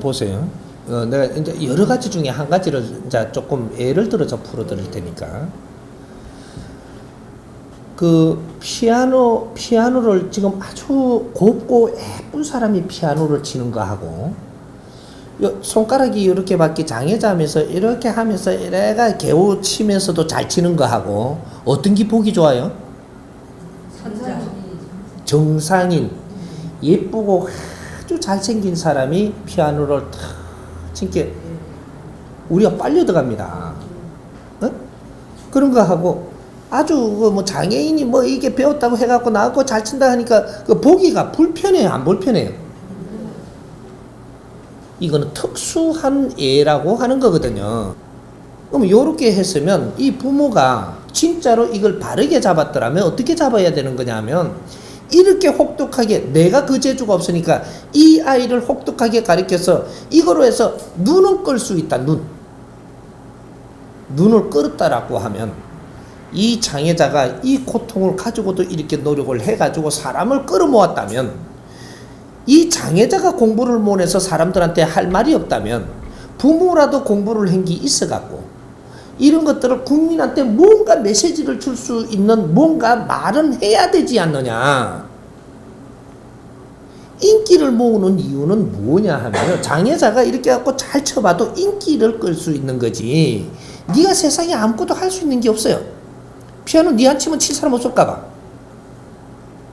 보세요. 어, 내가 이제 여러 가지 중에 한 가지를 이제 조금 예를 들어서 풀어드릴 테니까. 그 피아노 피아노를 지금 아주 곱고 예쁜 사람이 피아노를 치는 거 하고 요 손가락이 이렇게 밖에 장애자면서 이렇게 하면서 이래가 개우 치면서도 잘 치는 거 하고 어떤 게 보기 좋아요? 정상인 예쁘고 아주 잘생긴 사람이 피아노를 탁 치게 우리가 빨려 들어갑니다. 어? 그런 거 하고 아주 그뭐 장애인이 뭐 이게 배웠다고 해갖고 나하고 잘 친다 하니까 그 보기가 불편해요, 안 불편해요? 이거는 특수한 예라고 하는 거거든요. 그럼 요렇게 했으면 이 부모가 진짜로 이걸 바르게 잡았더라면 어떻게 잡아야 되는 거냐면 이렇게 혹독하게 내가 그 재주가 없으니까 이 아이를 혹독하게 가르쳐서 이거로 해서 눈은 끌수 있다 눈. 눈을 끌었다라고 하면 이 장애자가 이 고통을 가지고도 이렇게 노력을 해가지고 사람을 끌어모았다면 이 장애자가 공부를 못해서 사람들한테 할 말이 없다면 부모라도 공부를 한 게 있어갖고 이런 것들을 국민한테 뭔가 메시지를 줄 수 있는 뭔가 말은 해야 되지 않느냐. 인기를 모으는 이유는 뭐냐 하면 장애자가 이렇게 갖고 잘 쳐봐도 인기를 끌 수 있는 거지. 네가 세상에 아무것도 할 수 있는 게 없어요. 피아노 네안 치면 칠 사람 없을까 봐.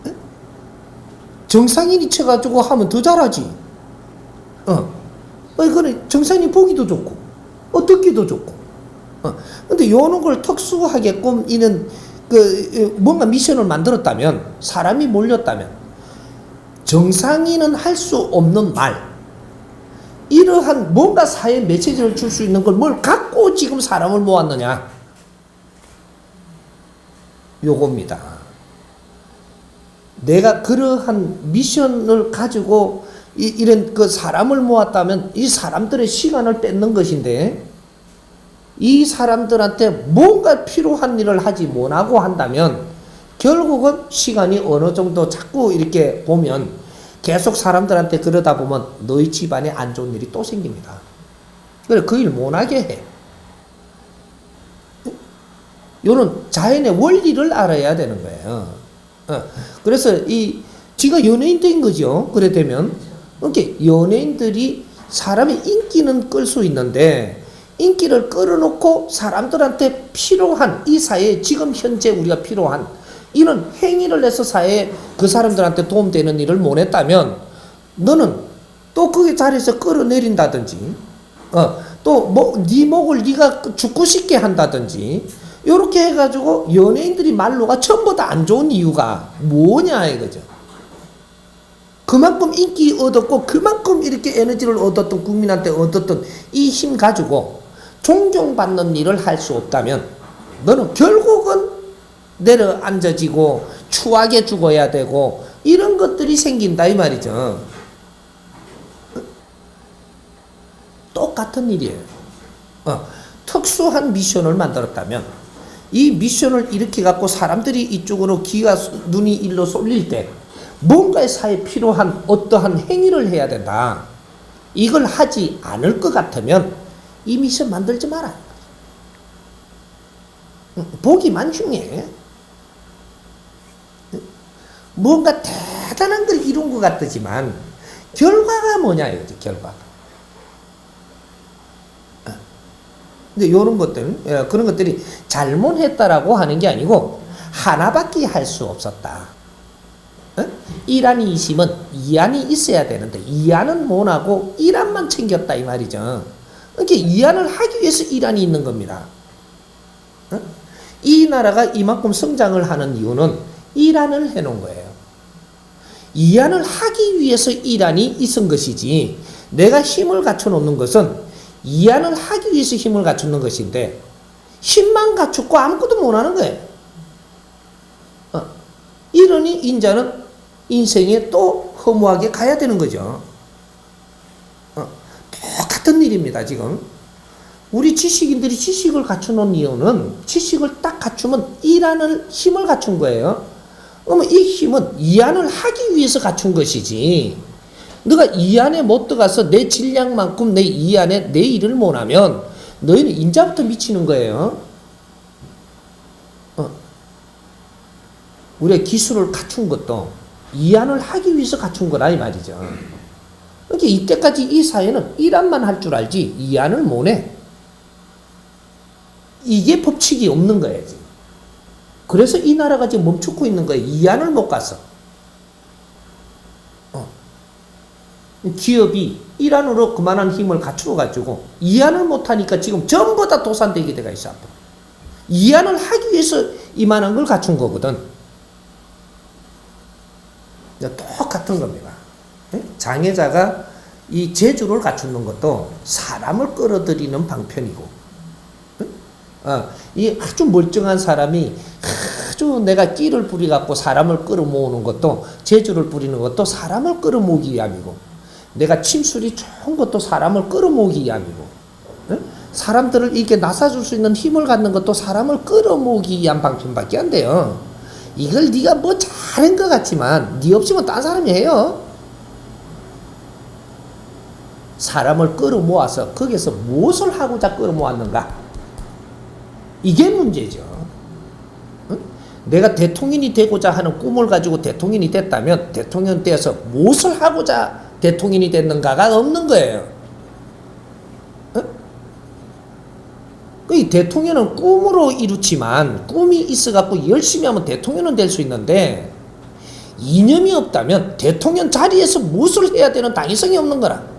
응? 정상인이 쳐가지고 하면 더 잘하지. 어. 어, 그래 정상인 보기도 좋고, 어, 듣기도 좋고. 어. 근데 요런 걸 특수하게 꾸미는 그 뭔가 미션을 만들었다면 사람이 몰렸다면 정상인은 할 수 없는 말 이러한 뭔가 사회 메시지를 줄 수 있는 걸 뭘 갖고 지금 사람을 모았느냐 요겁니다. 내가 그러한 미션을 가지고 이, 이런 그 사람을 모았다면 이 사람들의 시간을 뺏는 것인데 이 사람들한테 뭔가 필요한 일을 하지 못하고 한다면 결국은 시간이 어느 정도 자꾸 이렇게 보면 계속 사람들한테 그러다 보면 너희 집안에 안 좋은 일이 또 생깁니다. 그래 그 일 못하게 해. 요런 자연의 원리를 알아야 되는 거예요. 어. 그래서 이 지가 연예인인 거죠. 그래 되면 이렇게 연예인들이 사람의 인기는 끌 수 있는데 인기를 끌어놓고 사람들한테 필요한 이 사회에 지금 현재 우리가 필요한 이런 행위를 해서 사회에 그 사람들한테 도움되는 일을 못 했다면 너는 또 그게 자리에서 끌어내린다든지 어 또뭐네 목을 네가 죽고 싶게 한다든지 이렇게 해가지고 연예인들이 말로가 전부 다 안 좋은 이유가 뭐냐 이거죠. 그만큼 인기 얻었고 그만큼 이렇게 에너지를 얻었던 국민한테 얻었던 이 힘 가지고 존경받는 일을 할 수 없다면 너는 결국은 내려앉아지고 추하게 죽어야 되고 이런 것들이 생긴다 이 말이죠. 똑같은 일이에요. 어, 특수한 미션을 만들었다면 이 미션을 이렇게 갖고 사람들이 이쪽으로 귀가 눈이 일로 쏠릴 때 뭔가의 사회에 필요한 어떠한 행위를 해야 된다. 이걸 하지 않을 것 같으면 이 미션 만들지 마라. 보기만 흉해. 뭔가 대단한 걸 이룬 것 같지만 결과가 뭐냐 이거지 결과가. 근데 이런 것들 예, 그런 것들이 잘못했다라고 하는 게 아니고 하나밖에 할 수 없었다. 어? 이란이 이심은 이안이 있어야 되는데 이안은 못하고 이란만 챙겼다 이 말이죠. 이렇게 이안을 하기 위해서 이란이 있는 겁니다. 어? 이 나라가 이만큼 성장을 하는 이유는 이란을 해놓은 거예요. 이안을 하기 위해서 이란이 있은 것이지 내가 힘을 갖춰놓는 것은 이안을 하기 위해서 힘을 갖추는 것인데 힘만 갖추고 아무것도 못하는 거예요. 어. 이러니 인자는 인생에 또 허무하게 가야 되는 거죠. 어. 똑같은 일입니다, 지금. 우리 지식인들이 지식을 갖추는 이유는 지식을 딱 갖추면 일하는 힘을 갖춘 거예요. 그러면 이 힘은 이안을 하기 위해서 갖춘 것이지 너가 이 안에 못 들어가서 내 질량만큼 내 이 안에 내 일을 못하면 너희는 인자부터 미치는 거예요. 어. 우리의 기술을 갖춘 것도 이안을 하기 위해서 갖춘 거라 이 말이죠. 그러니까 이때까지 이 사회는 이안만 할 줄 알지 이안을 못해. 이게 법칙이 없는 거예요. 지금. 그래서 이 나라가 지금 멈추고 있는 거예요. 이안을 못 갔어. 어. 기업이 일안으로 그만한 힘을 갖추어 가지고 이안을 못하니까 지금 전부 다 도산되게 돼가 있어. 앞으로. 이안을 하기 위해서 이만한 걸 갖춘 거거든. 똑같은 겁니다. 예? 장애자가 이 재주를 갖추는 것도 사람을 끌어들이는 방편이고, 어, 이 아주 멀쩡한 사람이 아주 내가 끼를 부리갖고 사람을 끌어모으는 것도 재주를 부리는 것도 사람을 끌어모으기 위함이고, 내가 침술이 좋은 것도 사람을 끌어모으기 위함이고, 예? 사람들을 이렇게 나사줄 수 있는 힘을 갖는 것도 사람을 끌어모으기 위한 방편밖에 안 돼요. 이걸 네가 뭐 잘한 것 같지만 네 없이면 딴 사람이 해요. 사람을 끌어모아서 거기서 무엇을 하고자 끌어모았는가? 이게 문제죠. 응? 내가 대통령이 되고자 하는 꿈을 가지고 대통령이 됐다면 대통령 되어서 무엇을 하고자 대통령이 됐는가가 없는 거예요. 이 대통령은 꿈으로 이루지만 꿈이 있어갖고 열심히 하면 대통령은 될 수 있는데 이념이 없다면 대통령 자리에서 무엇을 해야 되는 당위성이 없는 거라.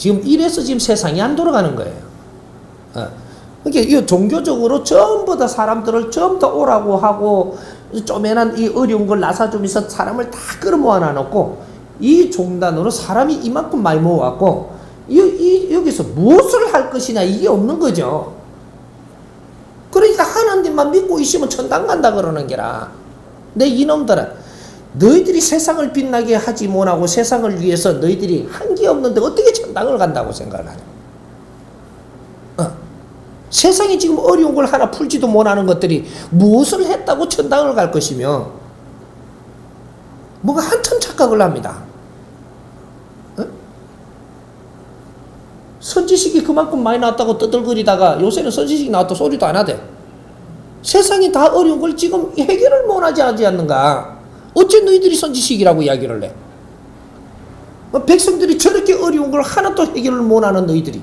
지금 이래서 지금 세상이 안 돌아가는 거예요. 어. 그러니까 이 종교적으로 전부 다 사람들을 전부 다 오라고 하고 쪼매난 이 어려운 걸 나사주면서 사람을 다 끌어모아 놔놓고 이 종단으로 사람이 이만큼 많이 모아갖고 이, 이, 여기서 무엇을 할 것이냐 이게 없는 거죠. 그러니까 하나님만 믿고 있으면 천당 간다 그러는 게라. 내 이놈들아 너희들이 세상을 빛나게 하지 못하고 세상을 위해서 너희들이 한 게 없는데 어떻게 천당을 간다고 생각을 하냐. 어. 세상이 지금 어려운 걸 하나 풀지도 못하는 것들이 무엇을 했다고 천당을 갈 것이며 뭔가 한참 착각을 합니다. 어? 선지식이 그만큼 많이 나왔다고 떠들거리다가 요새는 선지식이 나왔다 소리도 안 하대. 세상이 다 어려운 걸 지금 해결을 못하지 하지 않는가? 어째 너희들이 선지식이라고 이야기를 해? 뭐 백성들이 저렇게 어려운 걸 하나도 해결을 못하는 너희들이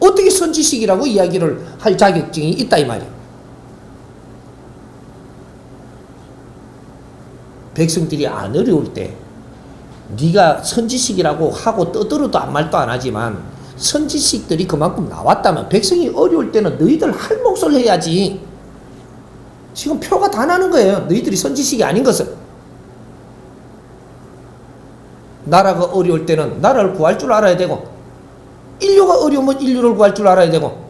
어떻게 선지식이라고 이야기를 할 자격증이 있다 이 말이야. 백성들이 안 어려울 때 네가 선지식이라고 하고 떠들어도 안 말도 안 하지만 선지식들이 그만큼 나왔다면 백성이 어려울 때는 너희들 할 몫을 해야지. 지금 표가 다 나는 거예요. 너희들이 선지식이 아닌 것을. 나라가 어려울 때는 나라를 구할 줄 알아야 되고 인류가 어려우면 인류를 구할 줄 알아야 되고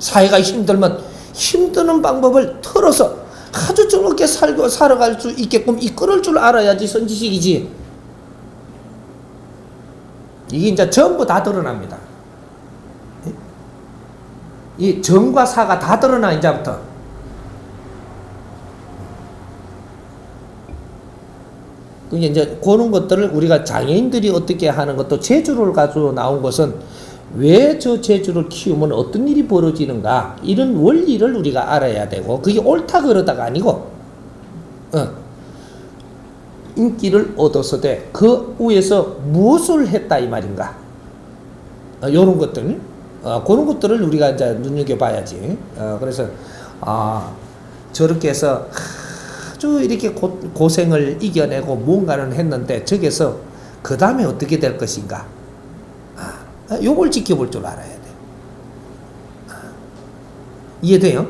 사회가 힘들면 힘드는 방법을 털어서 아주 즐겁게 살고 살아갈 수 있게끔 이끌을 줄 알아야지 선지식이지. 이게 이제 전부 다 드러납니다. 이 정과 사가 다 드러나 이제부터. 그게 이제 그런 것들을 우리가 장애인들이 어떻게 하는 것도 재주를 가지고 나온 것은 왜저 재주를 키우면 어떤 일이 벌어지는가? 이런 원리를 우리가 알아야 되고 그게 옳다 그러다가 아니고 어. 인기를 얻어서 돼 그 위에서 무엇을 했다 이 말인가? 어, 이런 것들 어, 그런 것들을 우리가 이제 눈여겨 봐야지. 어, 그래서 아 저렇게 해서 아주 이렇게 고, 고생을 이겨내고 뭔가를 했는데 저기서 그 다음에 어떻게 될 것인가 아, 요걸 지켜볼 줄 알아야 돼 아, 이해돼요?